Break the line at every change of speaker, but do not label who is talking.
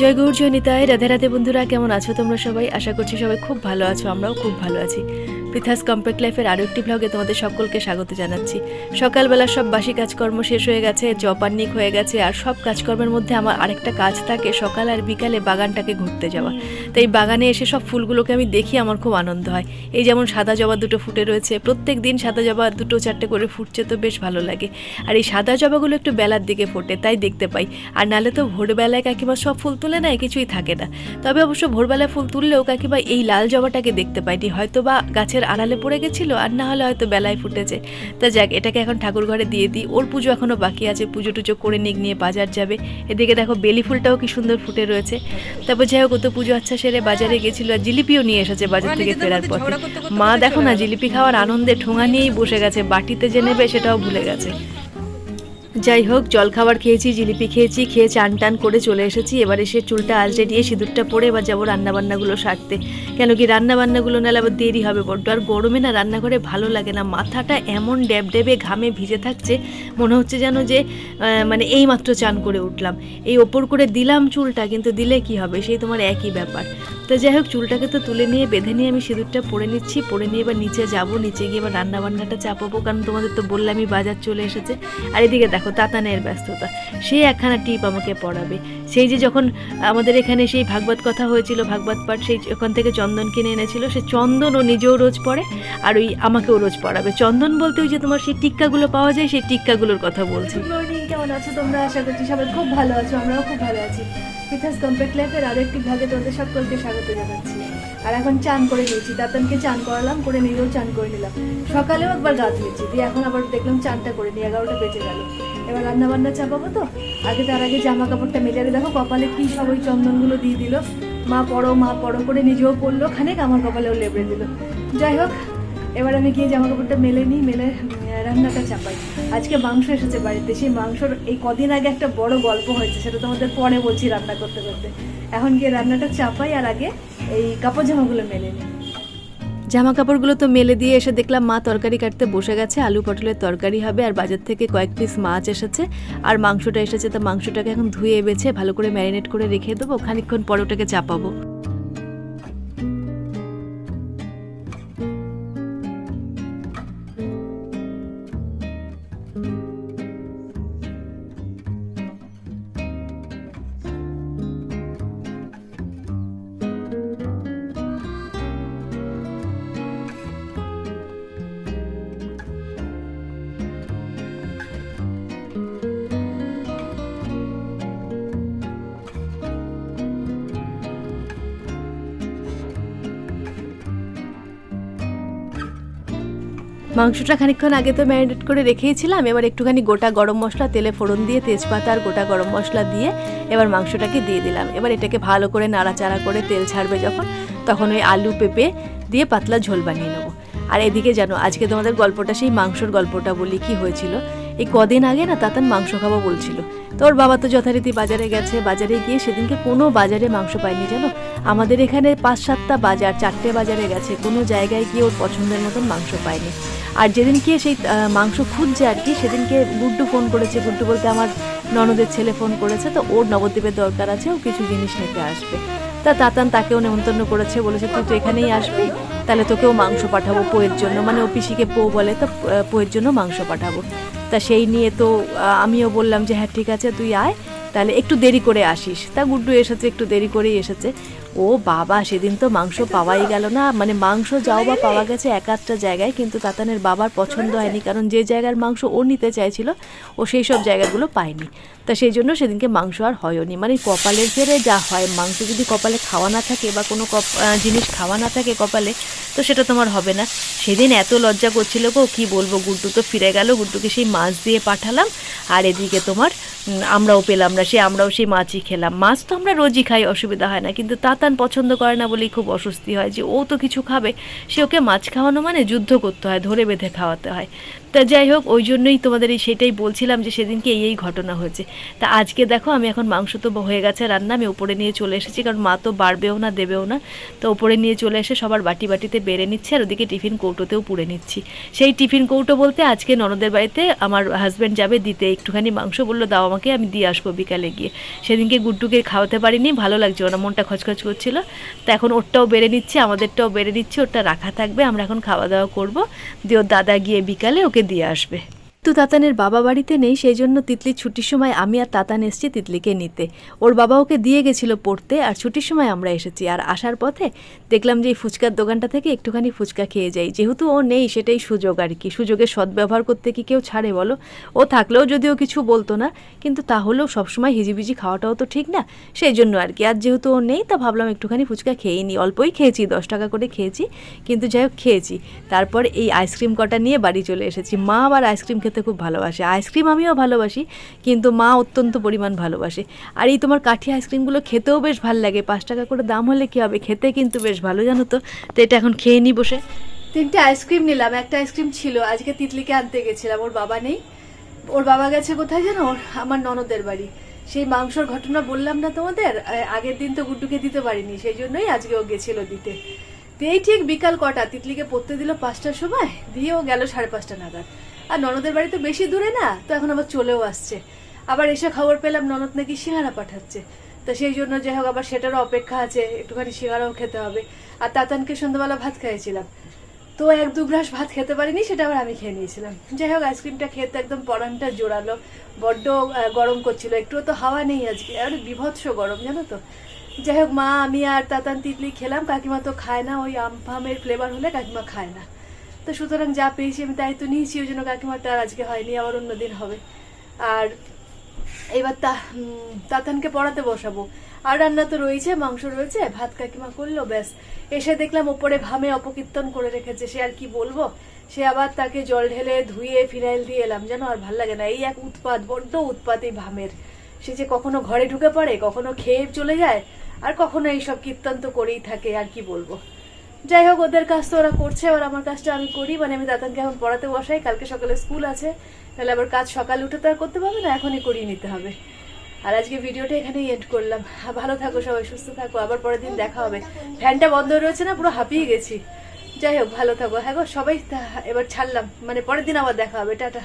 জয় গৌর, জয় নিতায় রাধে রাধে বন্ধুরা, কেমন আছো তোমরা সবাই? আশা করছি সবাই খুব ভালো আছো, আমরাও খুব ভালো আছি। পৃথাস কম্প্যাক্ট লাইফের আরও একটি ব্লগে তোমাদের সকলকে স্বাগত জানাচ্ছি। সকালবেলা সব বাসি কাজকর্ম শেষ হয়ে গেছে জপান্নিক হয়ে গেছে, আর সব কাজকর্মের মধ্যে আমার আরেকটা কাজ থাকে, সকাল আর বিকালে বাগানটাকে ঘুরতে যাওয়া। তাই বাগানে এসে সব ফুলগুলোকে আমি দেখি, আমার খুব আনন্দ হয়। এই যেমন সাদা জবা দুটো ফুটে রয়েছে, প্রত্যেক দিন সাদা জবা দুটো চারটে করে ফুটছে তো বেশ ভালো লাগে। আর এই সাদা জবাগুলো একটু বেলার দিকে ফোটে, তাই দেখতে পাই। আর নালে তো ভোরবেলায় কাকিমা সব ফুল তুলে নেয় কিছুই থাকে না। তবে অবশ্য ভোরবেলায় ফুল তুললেও কাকিমা এই লাল জবাটাকে দেখতে পাইনি হয়তো বা গাছের আড়ালে পড়ে গেছিল আর না হলে হয়তো বেলায় ফুটেছে। তা যাক এটাকে এখন ঠাকুর ঘরে দিয়ে দিই। ওর পুজো এখনও বাকি আছে পুজো টুজো করে নিক নিয়ে বাজার যাবে। এদিকে দেখো বেলি ফুলটাও কি সুন্দর ফুটে রয়েছে। তারপর যাই হোক তো পুজো আচ্ছা সেরে বাজারে গেছিল আর জিলিপিও নিয়ে এসেছে বাজার থেকে ফেরার পর মা দেখো না জিলিপি খাওয়ার আনন্দে ঠোঙা নিয়েই বসে গেছে বাটিতে যে নেবে সেটাও ভুলে গেছে। যাই হোক, জল খাবার খেয়েছি, জিলিপি খেয়েছি, খেয়ে চান টান করে চলে এসেছি। এবার এসে চুলটা আলটে দিয়ে সিঁদুরটা পরে এবার যাব রান্নাবান্নাগুলো সারতে। কেন কি রান্নাবান্নাগুলো নাহলে আবার দেরি হবে বড্ড। আর গরমে না রান্নাঘরে ভালো লাগে না। মাথাটা এমন ড্যাব ড্যাবে ঘামে ভিজে থাকছে, মনে হচ্ছে যেন যে মানে এই মাত্র চান করে উঠলাম। এই ওপর করে দিলাম চুলটা, কিন্তু দিলে কি হবে? সেই তোমার একই ব্যাপার। তো যাই হোক, চুলটাকে তো তুলে নিয়ে বেঁধে নিয়ে আমি সিঁদুরটা পরে নিচ্ছি। পরে নিয়ে এবার নিচে যাব। নিচে গিয়ে এবার রান্নাবান্নাটা চাপাবো, কারণ তোমাদের তো বললামই বাজার চলে এসেছে। আর এদিকে দেখো তাতানের ব্যস্ততা। সে একখানা টিপ আমাকে পড়াবে। সেই যে যখন আমাদের এখানে সেই ভাগবত কথা হয়েছিল, ভাগবত পাঠ, সেই ওখান থেকে চন্দন কিনে এনেছিল, সে চন্দন ও নিজেও রোজ পড়ে, আর ওই আমাকেও রোজ পড়াবে। চন্দন বলতে ওই যে তোমার সেই টিক্কাগুলো পাওয়া যায়, সেই টিক্কাগুলোর কথা বলছি। কেমন আছো তোমরা? আশা করছি সবাই খুব ভালো আছো, আমরাও খুব ভালো আছি। পিথাস কমপ্লিট লাইফের আরও একটি ভাগে তোমাদের সকলকে স্বাগত জানাচ্ছি। আর এখন চান করে নিয়েছি দাতানকে চান করালাম, করে নিজেও চান করে নিলাম। সকালেও একবার গা ধুয়েছি দিয়ে এখন আবার দেখলাম চানটা করে নিই এগারোটা বেজে গেল। এবার রান্না বান্না চাপাবো তো? আগে তার আগে জামা কাপড়টা মেলে আর দেখো, কপালে কি সব ওই চন্দনগুলো দিয়ে দিল। মা পড়ো মা পড়ো করে নিজেও পড়ল, খানিক আমার কপালেও লেবড়ে দিল। যাই হোক, এবার আমি গিয়ে জামা কাপড়টা মেলে নিই, মেলে রান্নাটা চাপাই। আজকে মাংস এসেছে বাড়িতে, সেই মাংসর এই কদিন আগে একটা বড় গল্প হয়েছে, সেটা তোমাদের পরে বলছি রান্না করতে করতে। এখন গিয়ে রান্নাটা চাপাই আর আগে এই কাপড় জামাগুলো মেলে নিই। জামা কাপড়গুলো তো মেলে দিয়ে এসে দেখলাম মা তরকারি কাটতে বসে গেছে, আলু পটলের তরকারি হবে আর বাজার থেকে কয়েক পিস মাছ এসেছে আর মাংসটা এসেছে, তো মাংসটাকে এখন ধুয়ে বেছে ভালো করে ম্যারিনেট করে রেখে দেবো খানিক্ষণ পরে ওটাকে চাপাবো। মাংসটা খানিকক্ষণ আগে তো ম্যারিনেট করে রেখেছিলাম, এবার একটুখানি গোটা গরম মশলা, তেলে ফোড়ন দিয়ে তেজপাতা আর গোটা গরম মশলা দিয়ে এবার মাংসটাকে দিয়ে দিলাম। এবার এটাকে ভালো করে নাড়াচাড়া করে তেল ছাড়বে যখন, তখন ওই আলু পেঁপে দিয়ে পাতলা ঝোল বানিয়ে নেব। আর এদিকে জানো, আজকে তোমাদের গল্পটা, সেই মাংসর গল্পটা বলি কি হয়েছিল। এই কদিন আগে না তাতান মাংস খাব বলছিল। তো ওর বাবা তো যথারীতি বাজারে গেছে, বাজারে গিয়ে সেদিনকে কোনো বাজারে মাংস পায়নি জানো? আমাদের এখানে পাঁচ সাতটা বাজার, চারটে বাজারে গেছে, কোনো জায়গায় গিয়ে ওর পছন্দের মতন মাংস পায়নি। আর যেদিন যেদিনকে সেই মাংস খুঁজছে আর কি, সেদিনকে গুড্ডু ফোন করেছে, গুড্ডু বলতে আমার ননদের ছেলে ফোন করেছে, তো ওর নবদ্বীপের দরকার আছে, ও কিছু জিনিস নিতে আসবে। তা তাতান তাকেও নেমন্তন্ন করেছে, বলেছে, তুই তো এখানেই আসবি, তাহলে তোকেও মাংস পাঠাবো, পোয়ের জন্য। মানে ও পিসিকে পো বলে, তো পোয়ের জন্য মাংস পাঠাবো। তা সেই নিয়ে তো আমিও বললাম যে হ্যাঁ ঠিক আছে, তুই আয়, তাহলে একটু দেরি করে আসিস। তা গুড্ডু এসেছে, একটু দেরি করেই এসেছে। ও বাবা, সেদিন তো মাংস পাওয়াই গেল না। মানে মাংস যাও বা পাওয়া গেছে এক আধটা জায়গায়, কিন্তু তাতানের বাবার পছন্দ হয়নি, কারণ যে জায়গার মাংস ও নিতে চাইছিল, ও সেই সব জায়গাগুলো পায়নি। তা সেই জন্য সেদিনকে মাংস আর হয়নি। মানে কপালের ফেরে যা হয়, মাংস যদি কপালে খাওয়া না থাকে বা কোনো জিনিস খাওয়া না থাকে কপালে, তো সেটা তোমার হবে না। সেদিন এত লজ্জা করছিল গো, কী বলব, গুড্ডু তো ফিরে গেল, গুড্ডুকে সেই মাছ দিয়ে পাঠালাম, আর এদিকে তোমার আমরাও পেলাম না, সে আমরাও সেই মাছই খেলাম। মাছ তো আমরা রোজই খাই, অসুবিধা হয় না। কিন্তু তাতান পছন্দ করে না বলেই খুব অস্বস্তি হয় যে, ও তো কিছু খাবে, সে ওকে মাছ খাওয়ানো মানে যুদ্ধ করতে হয়, ধরে বেঁধে খাওয়াতে হয়।
তা যাই হোক, ওই জন্যই তোমাদের এই সেটাই বলছিলাম যে, সেদিনকে এই এই ঘটনা হয়েছে। তা আজকে দেখো, আমি এখন মাংস তো হয়ে গেছে রান্না, আমি উপরে নিয়ে চলে এসেছি, কারণ মা তো বাড়বেও না, দেবেও না। তো উপরে নিয়ে চলে এসে সবার বাটি বাটিতে বেড়ে নিচ্ছে, আর ওদিকে টিফিন কৌটোতেও পুড়ে নিচ্ছি। সেই টিফিন কৌটো বলতে আজকে ননদের বাড়িতে আমার হাজব্যান্ড যাবে, দিতে একটুখানি মাংস বলল, দাও আমাকে আমি দিয়ে আসব বিকালে গিয়ে। সেদিনকে গুড্ডুকে খাওয়াতে পারিনি, ভালো লাগছে ওরা মনটা খচখচ করছিল। তো এখন ওরটাও বেড়ে নিচ্ছে, আমাদেরটাও বেড়ে নিচ্ছে, ওরটা রাখা থাকবে, আমরা এখন খাওয়া দাওয়া করব। দিয়ে ওর দাদা গিয়ে বিকালে ওকে দিয়ে আসবে। তো তাতানের বাবা বাড়িতে নেই সেই জন্য তিতলির ছুটির সময় আমি আর তাতান এসেছি তিতলিকে নিতে। ওর বাবা ওকে দিয়ে গেছিল পড়তে, আর ছুটির সময় আমরা এসেছি। আর আসার পথে দেখলাম যে এই ফুচকার দোকানটা থেকে একটুখানি ফুচকা খেয়ে যাই। যেহেতু ও নেই, সেটাই সুযোগ আর কি। সুযোগের সদ্ব্যবহার করতে কি কেউ ছাড়ে বলো? ও থাকলেও যদিও কিছু বলতো না, কিন্তু তাহলেও সবসময় হিজিবিজি খাওয়াটাও তো ঠিক না। সেই জন্য আর কি। আর যেহেতু ও নেই, তা ভাবলাম একটুখানি ফুচকা খেয়েই নিই। অল্পই খেয়েছি, দশ টাকা করে খেয়েছি, কিন্তু যাই হোক খেয়েছি। তারপর এই আইসক্রিম কটা নিয়ে বাড়ি চলে এসেছি। মা আবার আইসক্রিম খেতে খুব ভালোবাসে। আইসক্রিম আমিও ভালোবাসি, কিন্তু মা অত্যন্ত পরিমাণ ভালোবাসে। আর এই তোমার কাঠি আইসক্রিমগুলো খেতেও বেশ ভালো লাগে। পাঁচ টাকা করে দাম হলে কী হবে? খেতে কিন্তু বেশ ভালো, জানো তো। তো এটা এখন খেয়ে নিই বসে। তিনটে আইসক্রিম নিলাম, একটা আইসক্রিম ছিল। আজকে তিতলিকে আনতে গেছিলাম, ওর বাবা নেই। ওর বাবা গেছে কোথায় জানো? আমার ননদের বাড়ি। সেই মাংসর ঘটনা বললাম না তোমাদের? আগের দিন তো গুড্ডুকে দিতে পারিনি, সেই জন্যই আজকে ও গেছিল দিতে। তো এই ঠিক বিকাল কটা, তিতলিকে পড়তে দিল পাঁচটার সময়, দিয়ে ও গেল সাড়ে পাঁচটা নাগাদ। আর ননদের বাড়ি তো বেশি দূরে না, তো এখন আবার চলেও আসছে। আবার এসে খবর পেলাম ননদ নাকি সিঙ্গারা পাঠাচ্ছে। তো সেই জন্য যাই হোক, আবার সেটারও অপেক্ষা আছে, একটুখানি সিঙ্গারাও খেতে হবে। আর তাতানকে সন্ধ্যাবেলা ভাত খাইয়েছিলাম। তো এক দু গ্লাস ভাত খেতে পারিনি, সেটা আবার আমি খেয়ে নিয়েছিলাম। যাই হোক, আইসক্রিমটা খেতে একদম পরানটা জোরালো, বড্ড গরম করছিল। একটুও তো হাওয়া নেই আজকে, আর বিভৎস গরম, জানো তো। যাই হোক, মা, আমি আর তাতান তিতলি খেলাম, কাকিমা তো খায় না, ওই আম ফামের ফ্লেভার হলে কাকিমা খায় না। তো সুতরাং যা পেয়েছি আমি তাই তো নিয়েছি, ওই জন্য কাকিমারটা আর আজকে হয়নি আবার অন্য দিন হবে। আর এবার তা তাতানকে পড়াতে বসাবো। আর রান্না তো রয়েছে, মাংস রয়েছে, ভাত কাকিমা করল, ব্যাস। এসে দেখলাম ওপরে ভামে অপকীর্তন করে রেখেছে, সে আর কি বলব? সে আবার তাকে জল ঢেলে ধুয়ে ফিনাইল দিয়ে এলাম, যেন আর ভালো লাগে না। এই এক উৎপাত, বড্ড উৎপাত এই ভামের। সে যে কখনো ঘরে ঢুকে পড়ে, কখনো খেয়ে চলে যায়, আর কখনো এইসব কীর্তন তো করেই থাকে, আর কি বলব? যাই হোক ওদের কাজ তো ওরা করছে আর আমার কাজটা আমি করি। মানে আমি দাদানকে এখন পড়াতে বসাই কালকে সকালে স্কুল আছে। তাহলে আবার কাজ সকালে উঠে তো করতে পারবে না এখনই করিয়ে নিতে হবে। আর আজকে ভিডিওটা এখানেই এন্ড করলাম। হ্যাঁ, ভালো থাকো সবাই সুস্থ থাকো। আবার পরের দিন দেখা হবে। ফ্যানটা বন্ধ রয়েছে না পুরো হাঁপিয়ে গেছি। যাই হোক ভালো থাকো। হ্যাঁ গো সবাই এবার ছাড়লাম। মানে পরের দিন আবার দেখা হবে। টাটা।